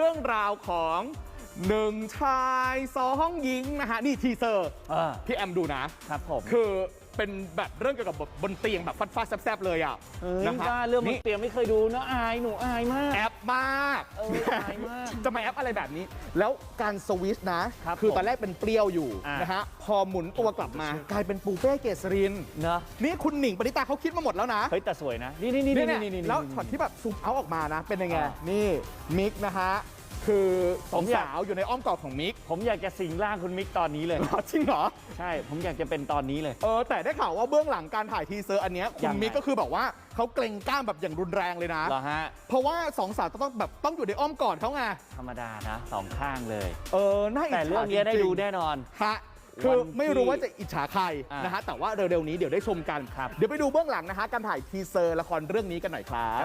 เรื่องราวของหนึ่งชายสองหญิงนะฮะ นี่ทีเซอร์อ่าพี่แอมดูนะครับผมคือเป็นแบบเรื่องเกี่ยวกับบนเตียงแบบฟาดๆแซบๆเลยอะเอ้ยนะฮะว่าเรื่องมันนี่เตรียมไม่เคยดูเนอะอายหนูอายมาก แอป มากเอออายมากจะมาแอปอะไรแบบนี้ แล้วการสวิชนะครับคือผมตอนแรกเป็นเปรี้ยวอยู่อ่านนะฮะพอหมุนตัวกลับมา กลายเป็นปูเป้เกษรินเนอะ นี่คุณหนิงปณิตาเขาคิดมาหมดแล้วนะเฮ้ยแต่สวยนะ นี่นี่นี่เนี่นี่ยนี่นี่ แล้วช็อตที่แบบซูมเอาออกมานะ เป็นยังไง อ่านี่มิกนะฮะ คือสผองมอยาก สาวอยู่ในอ้อมกอดของมิกผมอยากจะสิงร่างคุณมิกตอนนี้เลยจริงเหรอ ใช่ ผมอยากจะเป็นตอนนี้เลย เออแต่ได้ข่าวว่าเบื้องหลังการถ่ายทีเซอร์อันเนี้ยคุยัณงไง มิกก็คือแบบว่าเขาเกรงกล้ามแบบอย่างรุนแรงเลยนะ เหรอฮะ เพราะว่าสองสาวต้องแบบต้องอยู่ในอ้อมกอดเขาไงธรรมดานะสองข้างเลย เออน่าอิจฉาแต่เรื่องนี้ได้จๆดูแน่นอน ฮะคือวันที่ไม่รู้ว่าจะอิจฉาใครอ่าน นะฮะแต่ว่าเร็วๆนี้เดี๋ยวได้ชมกันครับเดี๋ยวไปดูเบื้องหลังนะฮะการถ่ายทีเซอร์ละครเรื่องนี้กันหน่อยครับ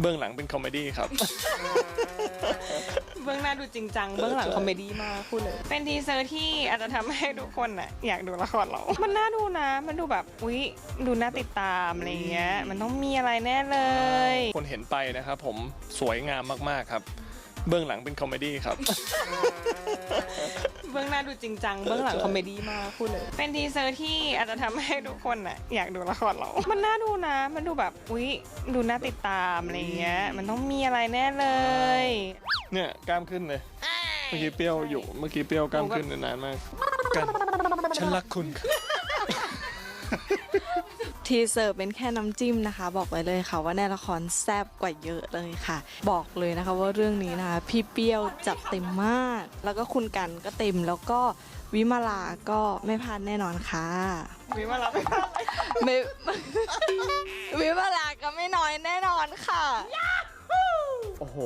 เบื้องหลังเป็นคอมเมดี้ครับ เบื้องหน้าดูจริงจัง เบื้องหลังคอมเมดี้มากพูดเลย เป็นทีเซอร์ที่อาจจะทำให้ทุกคนน่ะอยากดูละครเรา มันน่าดูนะ มันดูแบบอุ๊ยดูน่าติดตามอะไรเงี้ย มันต้องมีอะไรแน่เลย คนเห็นไปนะครับผมสวยงามมากๆครับ เบื้องหลังเป็นคอมเมดี้ครับ เบื้องหน้าดูจริงจังเบื้องหลังคอมเมดี้มากพูดเลย เป็นทีเซอร์ที่อาจจะทำให้ทุกคนน่ะอยากดูละครเรา มันน่าดูนะ มันดูแบบอุ๊ยดูน่าติดตามอะไรเงี้ย มันต้องมีอะไรแน่เลยเนี่ยกล้ามขึ้นเลย เมื่อกี้เปรี้ยวอยู่เมื่อกี้เปรี้ยวกล้ามขึ้นนานมาก กัน ฉันรักคุณค่ะ ทีเซอร์เป็นแค่น้ำจิ้มนะคะ บอกไว้เลยค่ะว่าในละครแซ่บกว่าเยอะเลยค่ะ บอกเลยนะคะว่าเรื่องนี้นะคะพี่เปรี้ยวจัดเต็มมาก แล้วก็คุณกันก็เต็มแล้วก็วิมาลาก็ไม่พลาดแน่นอนค่ะ วิมารับไปไม่วิมาลาก็ไม่น้อยแน่นอนค่ะ โอ้โห